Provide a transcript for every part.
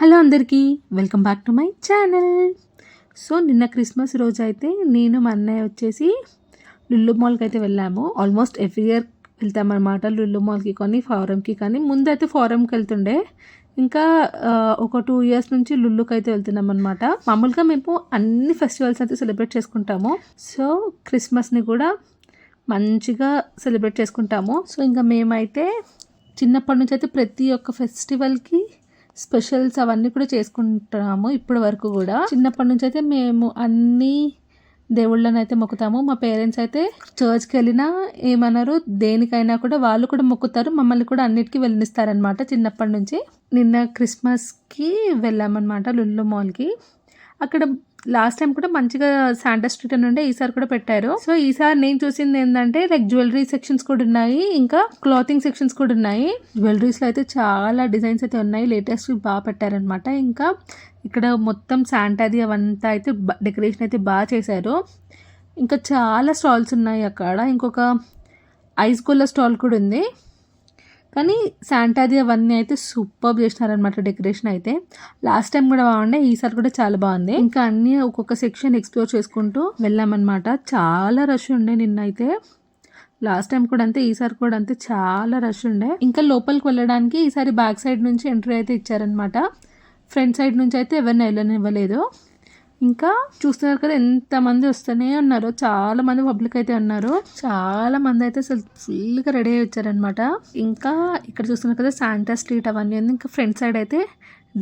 Hello అందరికీ welcome back to my channel. So నిన్న Christmas రోజు అయితే నేను మా అన్నయ్య వచ్చేసి లుల్లు మాల్కి అయితే వెళ్ళాము. ఆల్మోస్ట్ ఎవ్రీ ఇయర్ వెళ్తామన్నమాట లుల్లు మాల్కి కానీ ఫారంకి కానీ. ముందైతే ఫారంకి వెళ్తుండే. ఇంకా ఒక టూ ఇయర్స్ నుంచి లుల్లుకి అయితే వెళ్తున్నాం అనమాట మామూలుగా మేము అన్ని ఫెస్టివల్స్ అయితే సెలబ్రేట్ చేసుకుంటాము. సో క్రిస్మస్ని కూడా మంచిగా సెలబ్రేట్ చేసుకుంటాము. సో ఇంకా మేమైతే చిన్నప్పటి నుంచి అయితే ప్రతి ఒక్క ఫెస్టివల్కి స్పెషల్స్ అవన్నీ కూడా చేసుకుంటాము ఇప్పటి వరకు కూడా. చిన్నప్పటి నుంచి అయితే మేము అన్ని దేవుళ్ళని అయితే మొక్కుతాము. మా పేరెంట్స్ అయితే చర్చ్కి వెళ్ళినా ఏమన్నారు దేనికైనా కూడా వాళ్ళు కూడా మొక్కుతారు. మమ్మల్ని కూడా అన్నిటికీ వెళ్ళనిస్తారనమాట చిన్నప్పటి నుంచి. నిన్న క్రిస్మస్కి వెళ్ళామన్నమాట లుల్లు మాల్కి. అక్కడ లాస్ట్ టైం కూడా మంచిగా శాంటా స్ట్రీట్ అని ఉండే ఈసారి కూడా పెట్టారు. సో ఈసారి నేను చూసింది ఏంటంటే లైక్ జ్యువెలరీ సెక్షన్స్ కూడా ఉన్నాయి ఇంకా క్లాతింగ్ సెక్షన్స్ కూడా ఉన్నాయి. జ్యువెలరీస్లో అయితే చాలా డిజైన్స్ అయితే ఉన్నాయి లేటెస్ట్ బాగా పెట్టారనమాట ఇంకా ఇక్కడ మొత్తం శాంటాది అవంతా అయితే డెకరేషన్ అయితే బాగా చేశారు. ఇంకా చాలా స్టాల్స్ ఉన్నాయి అక్కడ. ఇంకొక ఐస్ గోల్లా స్టాల్ కూడా ఉంది. కానీ శాంటాది అవన్నీ అయితే సూపర్ చేసినారనమాట డెకరేషన్ అయితే. లాస్ట్ టైం కూడా బాగుండే ఈసారి కూడా చాలా బాగుంది. ఇంకా అన్నీ ఒక్కొక్క సెక్షన్ ఎక్స్ప్లోర్ చేసుకుంటూ వెళ్ళామన్నమాట. చాలా రష్ ఉండే నిన్నైతే. లాస్ట్ టైం కూడా అంతే ఈసారి కూడా అంతే చాలా రష్ ఉండే. ఇంకా లోపలికి వెళ్ళడానికి ఈసారి బ్యాక్ సైడ్ నుంచి ఎంట్రీ అయితే ఇచ్చారనమాట ఫ్రంట్ సైడ్ నుంచి అయితే ఎవరిని వెళ్ళనివ్వలేదు. ఇంకా చూస్తున్నారు కదా ఎంతమంది వస్తూనే ఉన్నారు చాలా మంది పబ్లిక్ అయితే ఉన్నారు చాలా మంది అయితే అసలు ఫుల్గా రెడీ అయ్యి వచ్చారనమాట ఇంకా ఇక్కడ చూస్తున్నారు కదా శాంటా స్ట్రీట్ అవన్నీ ఉంది. ఇంకా ఫ్రంట్ సైడ్ అయితే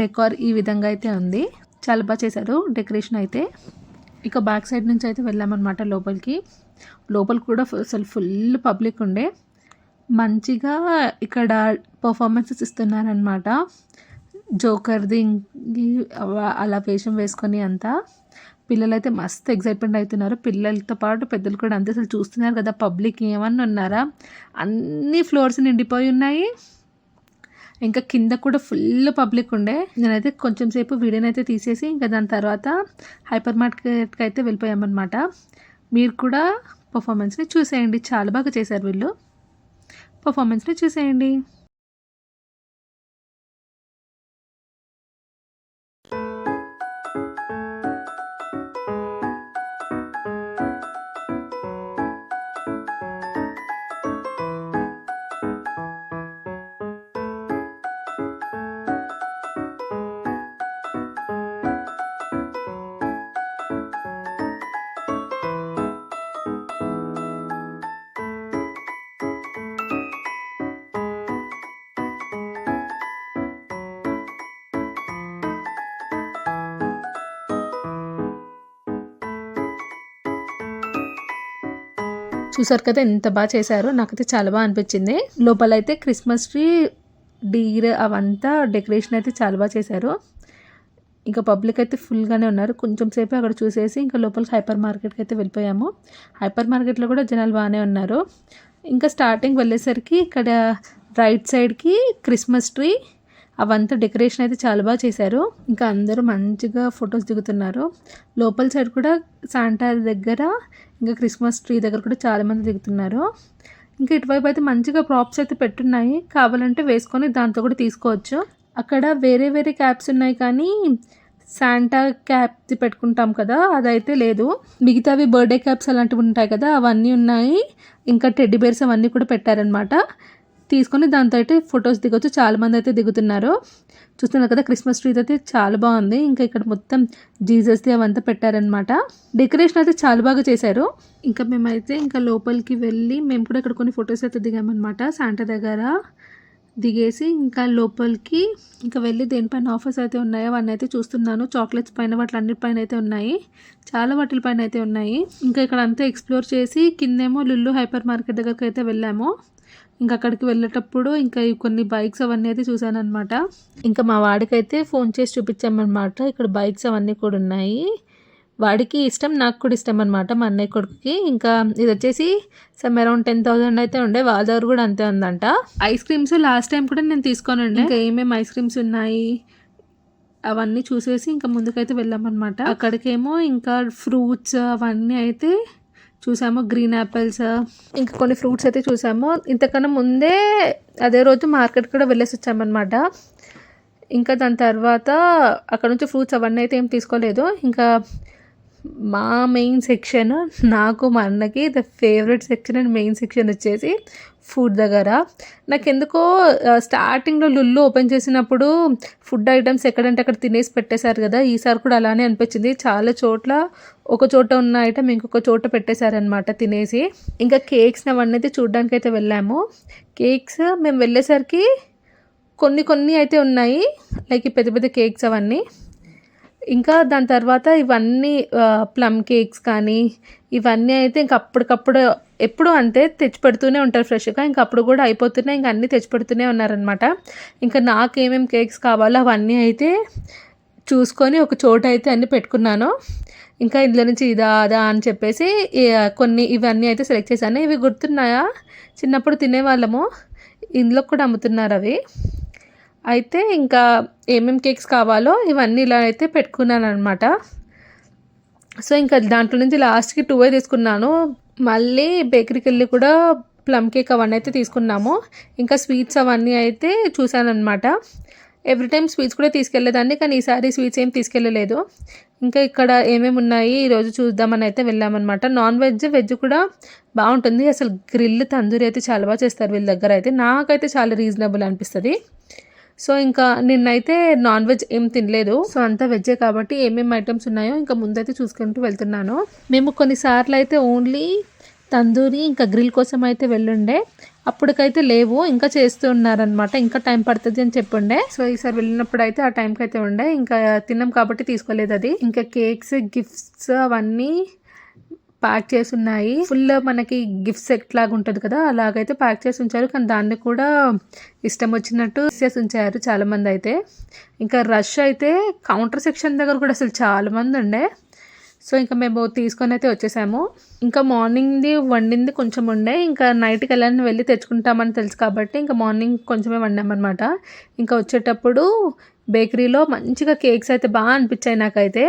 డెకార్ ఈ విధంగా అయితే ఉంది. చాలా బాగా చేశారు డెకరేషన్ అయితే. ఇక బ్యాక్ సైడ్ నుంచి అయితే వెళ్ళామన్నమాట లోపలికి. లోపల కూడా అసలు ఫుల్ పబ్లిక్ ఉండే. మంచిగా ఇక్కడ పర్ఫార్మెన్సెస్ ఇస్తున్నారనమాట జోకర్ది అలా వేషం వేసుకొని అంతా. పిల్లలైతే మస్తు ఎగ్జైట్మెంట్ అవుతున్నారు. పిల్లలతో పాటు పెద్దలు కూడా అంతే అసలు చూస్తున్నారు కదా పబ్లిక్ ఏమన్నా ఉన్నారా? అన్ని ఫ్లోర్స్ నిండిపోయి ఉన్నాయి. ఇంకా కింద కూడా ఫుల్ పబ్లిక్ ఉండే. నేనైతే కొంచెం సేపు వీడియోనైతే తీసేసి ఇంకా దాని తర్వాత హైపర్ మార్కెట్కి అయితే వెళ్ళిపోయామన్నమాట. మీరు కూడా పర్ఫార్మెన్స్ని చూసేయండి. చాలా బాగా చేశారు వీళ్ళు. పర్ఫార్మెన్స్ని చూసేయండి. చూసారు కదా ఎంత బాగా చేశారో. నాకైతే చాలా బాగా అనిపించింది. లోపల అయితే క్రిస్మస్ ట్రీ డీర్ అవంతా డెకరేషన్ అయితే చాలా బాగా చేశారు. ఇంకా పబ్లిక్ అయితే ఫుల్గానే ఉన్నారు. కొంచెం సేపు అక్కడ చూసేసి ఇంకా లోపలికి హైపర్ మార్కెట్కి అయితే వెళ్ళిపోయాము. హైపర్ మార్కెట్లో కూడా జనాలు బాగానే ఉన్నారు. ఇంకా స్టార్టింగ్ వెళ్ళేసరికి ఇక్కడ రైట్ సైడ్కి క్రిస్మస్ ట్రీ అవంతా డెకరేషన్ అయితే చాలా బాగా చేశారు. ఇంకా అందరూ మంచిగా ఫొటోస్ దిగుతున్నారు. లోపల సైడ్ కూడా శాంటా దగ్గర ఇంకా క్రిస్మస్ ట్రీ దగ్గర కూడా చాలామంది దిగుతున్నారు. ఇంకా ఇటువైపు అయితే మంచిగా ప్రాప్స్ అయితే పెట్టున్నాయి. కావాలంటే వేసుకొని దాంతో కూడా తీసుకోవచ్చు. అక్కడ వేరే వేరే క్యాప్స్ ఉన్నాయి కానీ శాంటా క్యాప్ పెట్టుకుంటాం కదా అదైతే లేదు. మిగతావి బర్త్డే క్యాప్స్ అలాంటివి ఉంటాయి కదా అవన్నీ ఉన్నాయి. ఇంకా టెడ్డీ బేర్స్ అవన్నీ కూడా పెట్టారనమాట తీసుకొని దాంతో అయితే ఫొటోస్ దిగొచ్చు. చాలా మంది అయితే దిగుతున్నారు. చూస్తున్నారు కదా క్రిస్మస్ ట్రీ అయితే చాలా బాగుంది. ఇంకా ఇక్కడ మొత్తం జీసస్ది అవంతా పెట్టారనమాట డెకరేషన్ అయితే చాలా బాగా చేశారు. ఇంకా మేమైతే ఇంకా లోపలికి వెళ్ళి మేము కూడా ఇక్కడ కొన్ని ఫొటోస్ అయితే దిగామన్నమాట. శాంటా దగ్గర దిగేసి ఇంకా లోపలికి ఇంకా వెళ్ళి దేనిపైన ఆఫర్స్ అయితే ఉన్నాయో అవన్నీ అయితే చూస్తున్నాను. చాక్లెట్స్ పైన వాటి అన్నిటిపైన అయితే ఉన్నాయి. చాలా వాటిల పైన అయితే ఉన్నాయి. ఇంకా ఇక్కడ అంతా ఎక్స్ప్లోర్ చేసి కిందేమో లుల్లు హైపర్ మార్కెట్ దగ్గరకు అయితే వెళ్ళాము. ఇంకా అక్కడికి వెళ్ళేటప్పుడు ఇంకా ఈ కొన్ని బైక్స్ అవన్నీ అయితే చూసాను అనమాట ఇంకా మా వాడికైతే ఫోన్ చేసి చూపించామన్నమాట. ఇక్కడ బైక్స్ అవన్నీ కూడా ఉన్నాయి. వాడికి ఇష్టం నాకు కూడా ఇష్టం అనమాట మా అన్నయ్య కొడుకుకి. ఇంకా ఇది వచ్చేసి సమ్ అరౌండ్ టెన్ థౌసండ్ అయితే ఉండే. వాళ్ళ దగ్గర కూడా అంతే ఉందంట. ఐస్ క్రీమ్స్ లాస్ట్ టైం కూడా నేను తీసుకోనండి. ఇంకా ఏమేమి ఐస్ క్రీమ్స్ ఉన్నాయి? అవన్నీ చూసేసి ఇంకా ముందుకైతే వెళ్ళామన్నమాట. అక్కడికేమో ఇంకా ఫ్రూట్స్ అవన్నీ అయితే చూసాము గ్రీన్ యాపిల్స్ ఇంకా కొన్ని ఫ్రూట్స్ అయితే చూసాము. ఇంతకన్నా ముందే అదే రోజు మార్కెట్ కూడా వెళ్ళేసి వచ్చామన్నమాట. ఇంకా దాని తర్వాత అక్కడ నుంచి ఫ్రూట్స్ అవన్నీ అయితే ఏం తీసుకోలేదు. ఇంకా మా మెయిన్ సెక్షన్ నాకు మా అన్నకి the favourite section and main section వచ్చేసి ఫుడ్ దగ్గర. నాకు ఎందుకో స్టార్టింగ్లో లుల్లు ఓపెన్ చేసినప్పుడు ఫుడ్ ఐటమ్స్ ఎక్కడంటే అక్కడ తినేసి పెట్టేశారు కదా ఈసారి కూడా అలానే అనిపించింది. చాలా చోట్ల ఒక చోట ఉన్న ఐటమ్ ఇంకొక చోట పెట్టేశారనమాట తినేసి. ఇంకా కేక్స్ అవన్నీ చూడడానికి అయితే వెళ్ళాము. కేక్స్ మేము వెళ్ళేసరికి కొన్ని కొన్ని అయితే ఉన్నాయి లైక్ పెద్ద పెద్ద కేక్స్ అవన్నీ. ఇంకా దాని తర్వాత ఇవన్నీ ప్లమ్ కేక్స్ కానీ ఇవన్నీ అయితే ఇంక అప్పటికప్పుడు ఎప్పుడు అంతే తెచ్చి పెడుతూనే ఉంటారు ఫ్రెష్గా. ఇంకా అప్పుడు కూడా అయిపోతున్నాయి ఇంకా అన్నీ తెచ్చి పెడుతూనే ఉన్నారనమాట ఇంకా నాకేమేమి కేక్స్ కావాలో అవన్నీ అయితే చూసుకొని ఒక చోట అయితే అన్నీ పెట్టుకున్నాను. ఇంకా ఇందులో నుంచి ఇదా అదా అని చెప్పేసి కొన్ని ఇవన్నీ అయితే సెలెక్ట్ చేశాను. ఇవి గుర్తున్నాయా? చిన్నప్పుడు తినేవాళ్ళము. ఇందులో కూడా అమ్ముతున్నారు అవి. అయితే ఇంకా ఏమేమి కేక్స్ కావాలో ఇవన్నీ ఇలా అయితే పెట్టుకున్నాను అనమాట సో ఇంకా దాంట్లో నుంచి లాస్ట్కి టూవే తీసుకున్నాను. మళ్ళీ బేకరీకి వెళ్ళి కూడా ప్లమ్ కేక్ అవన్నీ అయితే తీసుకున్నాము. ఇంకా స్వీట్స్ అవన్నీ అయితే చూశానమాట ఎవ్రీ టైం స్వీట్స్ కూడా తీసుకెళ్ళేదాన్ని కానీ ఈసారి స్వీట్స్ ఏం తీసుకెళ్ళలేదు. ఇంకా ఇక్కడ ఏమేమి ఉన్నాయి ఈరోజు చూద్దామని అయితే వెళ్ళామన్నమాట. నాన్ వెజ్ వెజ్ కూడా బాగుంటుంది. అసలు గ్రిల్ తందూరి అయితే చాలా బాగా చేస్తారు వీళ్ళ దగ్గర అయితే. నాకైతే చాలా రీజనబుల్ అనిపిస్తుంది. సో ఇంకా నిన్నైతే నాన్ వెజ్ ఏం తినలేదు. సో అంతా వెజ్జే కాబట్టి ఏమేమి ఐటమ్స్ ఉన్నాయో ఇంకా ముందైతే చూసుకుంటూ వెళ్తున్నాను. మేము కొన్నిసార్లు అయితే ఓన్లీ తందూరి ఇంకా గ్రిల్ కోసం అయితే వెళ్ళుండే. అప్పటికైతే లేవు ఇంకా చేస్తూ ఉన్నారనమాట ఇంకా టైం పడుతుంది అని చెప్పుండే. సో ఈసారి వెళ్ళినప్పుడు అయితే ఆ టైంకి అయితే ఉండే. ఇంకా తిన్నాం కాబట్టి తీసుకోలేదు అది. ఇంకా కేక్స్ గిఫ్ట్స్ అవన్నీ ప్యాక్ చేసి ఉన్నాయి ఫుల్ మనకి గిఫ్ట్ సెట్ లాగా ఉంటుంది కదా అలాగైతే ప్యాక్ చేసి ఉంచారు. కానీ దాన్ని కూడా ఇష్టం వచ్చినట్టు చేసి ఉంచారు చాలా మంది అయితే. ఇంకా రష్ అయితే కౌంటర్ సెక్షన్ దగ్గర కూడా అసలు చాలా మంది ఉండే. సో ఇంకా మేము తీసుకొని అయితే వచ్చేసాము. ఇంకా మార్నింగ్ది వండింది కొంచెం ఉండే. ఇంకా నైట్కి వెళ్ళని వెళ్ళి తెచ్చుకుంటామని తెలుసు కాబట్టి ఇంకా మార్నింగ్ కొంచెమే వండామన్నమాట. ఇంకా వచ్చేటప్పుడు బేకరీలో మంచిగా కేక్స్ అయితే బాగా అనిపించాయి నాకైతే.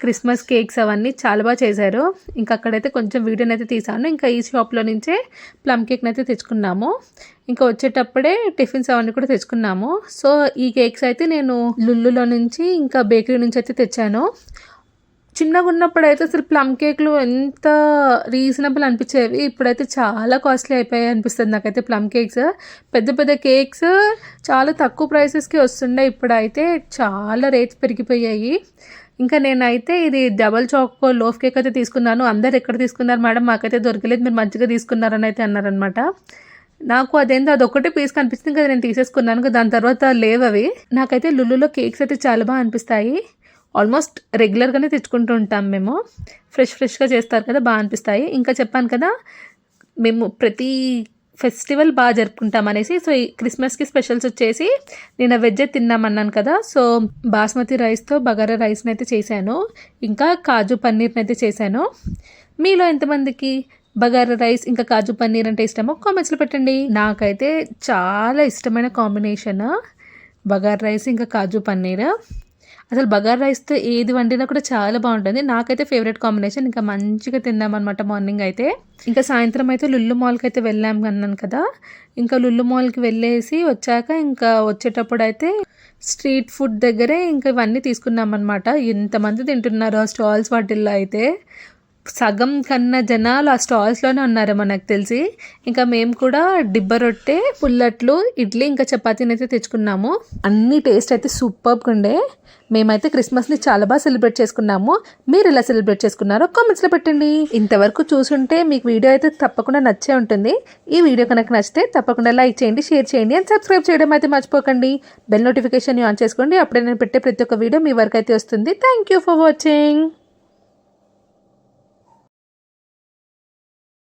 క్రిస్మస్ కేక్స్ అవన్నీ చాలా బాగా చేశారు. ఇంకా అక్కడైతే కొంచెం వీడియోని అయితే తీసాను ఇంకా ఈ షాప్లో నుంచే ప్లమ్ కేక్ని అయితే తెచ్చుకున్నాము. ఇంకా వచ్చేటప్పుడే టిఫిన్స్ అవన్నీ కూడా తెచ్చుకున్నాము. సో ఈ కేక్స్ అయితే నేను లుల్లులో నుంచి ఇంకా బేకరీ నుంచి అయితే తెచ్చాను. చిన్నగా ఉన్నప్పుడు అయితే అసలు ప్లమ్ కేక్లు ఎంత రీజనబుల్ అనిపించేవి. ఇప్పుడైతే చాలా కాస్ట్లీ అయిపోయాయి అనిపిస్తుంది నాకైతే ప్లమ్ కేక్స్. పెద్ద పెద్ద కేక్స్ చాలా తక్కువ ప్రైసెస్కి వస్తుండే. ఇప్పుడైతే చాలా రేట్స్ పెరిగిపోయాయి. ఇంకా నేనైతే ఇది డబల్ చాకో లోఫ్ కేక్ అయితే తీసుకున్నాను. అందరు ఎక్కడ తీసుకున్నారు మేడం? మాకైతే దొరకలేదు. మీరు మంచిగా తీసుకున్నారని అయితే అన్నారనమాట నాకు అదేందో అదొక్కటే పీస్ కనిపిస్తుంది కదా నేను తీసేసుకున్నాను దాని తర్వాత లేవు అవి నాకైతే లుల్లులో కేక్స్ అయితే చాలా బాగా అనిపిస్తాయి. ఆల్మోస్ట్ రెగ్యులర్గానే తెచ్చుకుంటూ ఉంటాం మేము. ఫ్రెష్ ఫ్రెష్గా చేస్తారు కదా బాగా అనిపిస్తాయి. ఇంకా చెప్పాను కదా మేము ప్రతి ఫెస్టివల్ బాగా జరుపుకుంటాం అనేసి సో ఈ క్రిస్మస్కి స్పెషల్స్ వచ్చేసి నేను వెజ్ తిన్నామన్నాను కదా సో బాస్మతి రైస్తో బగారా రైస్ని అయితే చేశాను. ఇంకా కాజు పన్నీర్ని అయితే చేశాను. మీలో ఎంతమందికి బగారా రైస్ ఇంకా కాజు పన్నీర్ అంటే ఇష్టమో కామెంట్స్లో పెట్టండి. నాకైతే చాలా ఇష్టమైన కాంబినేషన్ బగారా రైస్ ఇంకా కాజు పన్నీర్. అసలు బగార్ రైస్తో ఏది వండినా కూడా చాలా బాగుంటుంది. నాకైతే ఫేవరెట్ కాంబినేషన్ ఇంకా మంచిగా తిందామన్నమాట మార్నింగ్ అయితే. ఇంకా సాయంత్రం అయితే లుల్లు మాల్కి అయితే వెళ్ళాం అన్నాను కదా. ఇంకా లుల్లు మాల్కి వెళ్ళేసి వచ్చాక ఇంకా వచ్చేటప్పుడు అయితే స్ట్రీట్ ఫుడ్ దగ్గరే ఇంకా ఇవన్నీ తీసుకున్నాం అనమాట ఎంతమంది తింటున్నారు ఆ స్టాల్స్ వాటిల్లో అయితే. సగం కన్నా జనాలు ఆ స్టాల్స్లోనే ఉన్నారు మనకు తెలిసి. ఇంకా మేము కూడా డిబ్బ రొట్టె పుల్లట్లు ఇడ్లీ ఇంకా చపాతీని అయితే తెచ్చుకున్నాము. అన్ని టేస్ట్ అయితే సూపర్గా ఉండే. మేమైతే క్రిస్మస్ని చాలా బాగా సెలబ్రేట్ చేసుకున్నాము. మీరు ఎలా సెలబ్రేట్ చేసుకున్నారో కామెంట్స్లో పెట్టండి. ఇంతవరకు చూసుంటే మీకు వీడియో అయితే తప్పకుండా నచ్చే ఉంటుంది. ఈ వీడియో కనుక నచ్చితే తప్పకుండా లైక్ చేయండి షేర్ చేయండి అండ్ సబ్స్క్రైబ్ చేయడం అయితే మర్చిపోకండి. బెల్ నోటిఫికేషన్ ఆన్ చేసుకోండి. అప్పుడే నేను పెట్టే ప్రతి ఒక్క వీడియో మీ వరకు అయితే వస్తుంది. Thank you for watching